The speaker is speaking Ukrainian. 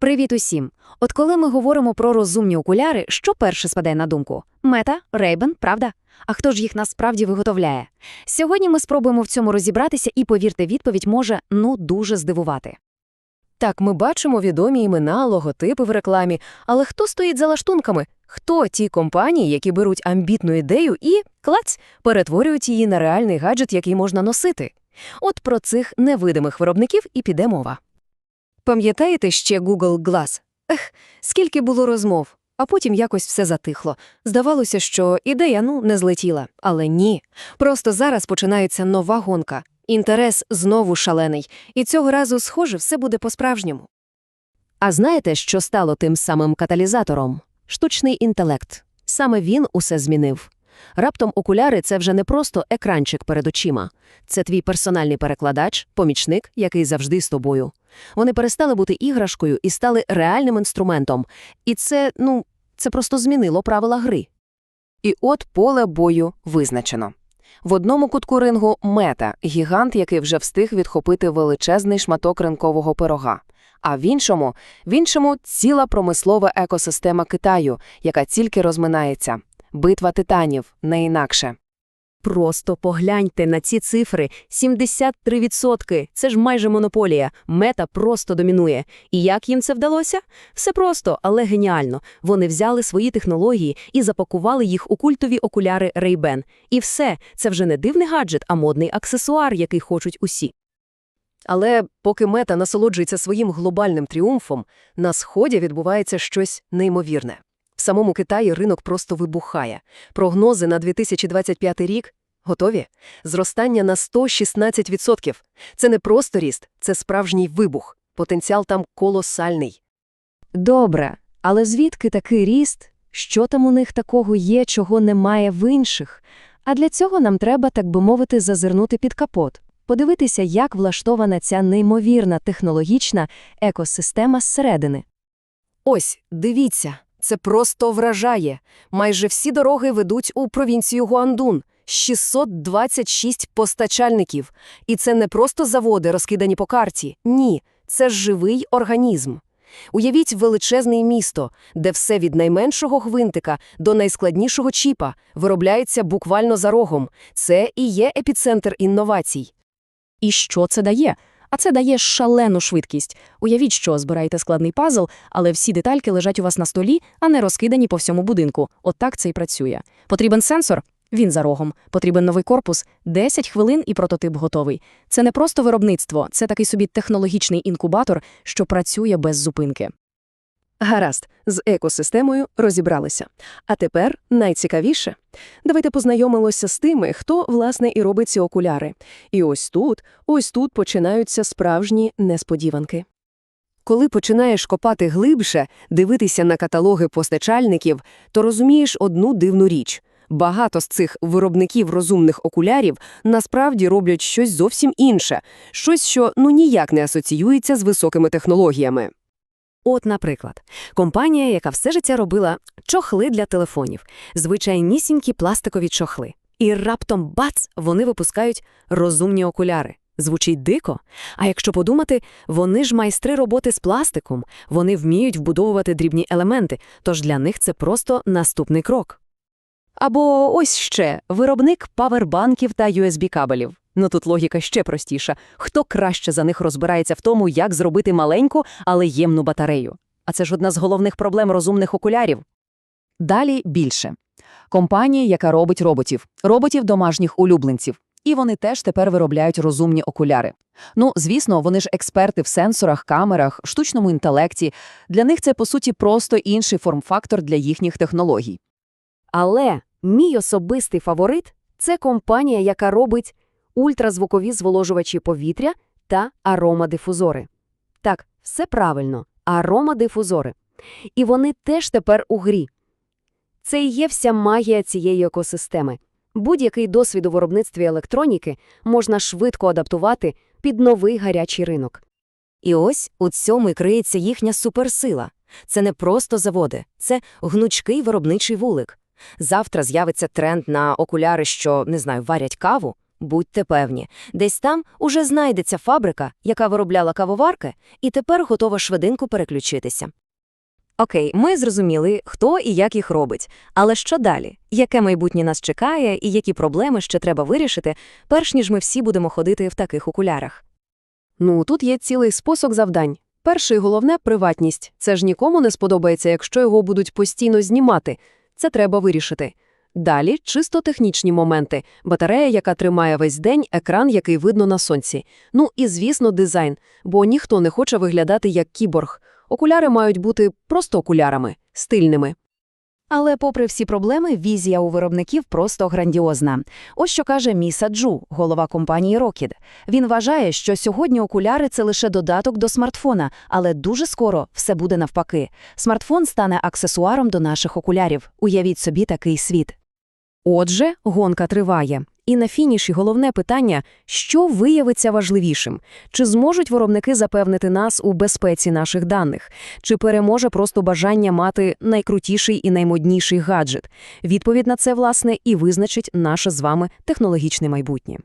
Привіт усім! От коли ми говоримо про розумні окуляри, що перше спадає на думку? Мета, Рейбен, правда? А хто ж їх насправді виготовляє? Сьогодні ми спробуємо в цьому розібратися і, повірте, відповідь може, ну, дуже здивувати. Так, ми бачимо відомі імена, логотипи в рекламі, але хто стоїть за лаштунками? Хто ті компанії, які беруть амбітну ідею і, клац, перетворюють її на реальний гаджет, який можна носити? От про цих невидимих виробників і піде мова. Пам'ятаєте ще Google Glass? Ех, скільки було розмов, а потім якось все затихло. Здавалося, що ідея, ну, не злетіла. Але ні. Просто зараз починається нова гонка. Інтерес знову шалений, і цього разу, схоже, все буде по-справжньому. А знаєте, що стало тим самим каталізатором? Штучний інтелект. Саме він усе змінив. Раптом окуляри – це вже не просто екранчик перед очима. Це твій персональний перекладач, помічник, який завжди з тобою. Вони перестали бути іграшкою і стали реальним інструментом. І це, ну, це просто змінило правила гри. І от поле бою визначено. В одному кутку рингу мета – гігант, який вже встиг відхопити величезний шматок ринкового пирога. А в іншому, в іншому – ціла промислова екосистема Китаю, яка тільки розминається. Битва титанів, не інакше. Просто погляньте на ці цифри – 73%. Це ж майже монополія. Мета просто домінує. І як їм це вдалося? Все просто, але геніально. Вони взяли свої технології і запакували їх у культові окуляри Ray-Ban. І все, це вже не дивний гаджет, а модний аксесуар, який хочуть усі. Але поки мета насолоджується своїм глобальним тріумфом, на Сході відбувається щось неймовірне. Самому Китаї ринок просто вибухає. Прогнози на 2025 рік готові? Зростання на 116%. Це не просто ріст, це справжній вибух. Потенціал там колосальний. Добре, але звідки такий ріст? Що там у них такого є, чого немає в інших? А для цього нам треба, так би мовити, зазирнути під капот. Подивитися, як влаштована ця неймовірна технологічна екосистема зсередини. Ось, дивіться, це просто вражає. Майже всі дороги ведуть у провінцію Гуандун. 626 постачальників. І це не просто заводи, розкидані по карті. Ні, це живий організм. Уявіть величезне місто, де все від найменшого гвинтика до найскладнішого чіпа виробляється буквально за рогом. Це і є епіцентр інновацій. І що це дає? А це дає шалену швидкість. Уявіть, що збираєте складний пазл, але всі детальки лежать у вас на столі, а не розкидані по всьому будинку. От так це і працює. Потрібен сенсор? Він за рогом. Потрібен новий корпус? 10 хвилин і прототип готовий. Це не просто виробництво, це такий собі технологічний інкубатор, що працює без зупинки. Гаразд, з екосистемою розібралися. А тепер найцікавіше. Давайте познайомимося з тими, хто, власне, і робить ці окуляри. І ось тут, ось тут починаються справжні несподіванки. Коли починаєш копати глибше, дивитися на каталоги постачальників, то розумієш одну дивну річ. Багато з цих виробників розумних окулярів насправді роблять щось зовсім інше, щось, що ну ніяк не асоціюється з високими технологіями. От, наприклад, компанія, яка все життя робила чохли для телефонів, звичайнісінькі пластикові чохли. І раптом бац, вони випускають розумні окуляри. Звучить дико. А якщо подумати, вони ж майстри роботи з пластиком, вони вміють вбудовувати дрібні елементи, тож для них це просто наступний крок. Або ось ще виробник павербанків та USB-кабелів. Ну тут логіка ще простіша. Хто краще за них розбирається в тому, як зробити маленьку, але ємну батарею? А це ж одна з головних проблем розумних окулярів. Далі більше. Компанія, яка робить роботів, роботів домашніх улюбленців. І вони теж тепер виробляють розумні окуляри. Ну, звісно, вони ж експерти в сенсорах, камерах, штучному інтелекті. Для них це, по суті, просто інший форм-фактор для їхніх технологій. Але мій особистий фаворит це компанія, яка робить ультразвукові зволожувачі повітря та аромадифузори. Так, все правильно, аромадифузори. І вони теж тепер у грі. Це і є вся магія цієї екосистеми. Будь-який досвід у виробництві електроніки можна швидко адаптувати під новий гарячий ринок. І ось у цьому і криється їхня суперсила. Це не просто заводи, це гнучкий виробничий вулик. Завтра з'явиться тренд на окуляри, що, не знаю, варять каву. Будьте певні, десь там уже знайдеться фабрика, яка виробляла кавоварки, і тепер готова швиденько переключитися. Окей, ми зрозуміли, хто і як їх робить. Але що далі? Яке майбутнє нас чекає і які проблеми ще треба вирішити, перш ніж ми всі будемо ходити в таких окулярах? Ну, тут є цілий список завдань. Перше і головне – приватність. Це ж нікому не сподобається, якщо його будуть постійно знімати. Це треба вирішити. Далі – чисто технічні моменти. Батарея, яка тримає весь день, екран, який видно на сонці. Ну і, звісно, дизайн. Бо ніхто не хоче виглядати як кіборг. Окуляри мають бути просто окулярами, стильними. Але попри всі проблеми, візія у виробників просто грандіозна. Ось що каже Міса Джу, голова компанії Rocket. Він вважає, що сьогодні окуляри – це лише додаток до смартфона, але дуже скоро все буде навпаки. Смартфон стане аксесуаром до наших окулярів. Уявіть собі такий світ. Отже, гонка триває. І на фініші головне питання – що виявиться важливішим? Чи зможуть виробники запевнити нас у безпеці наших даних? Чи переможе просто бажання мати найкрутіший і наймодніший гаджет? Відповідь на це, власне, і визначить наше з вами технологічне майбутнє.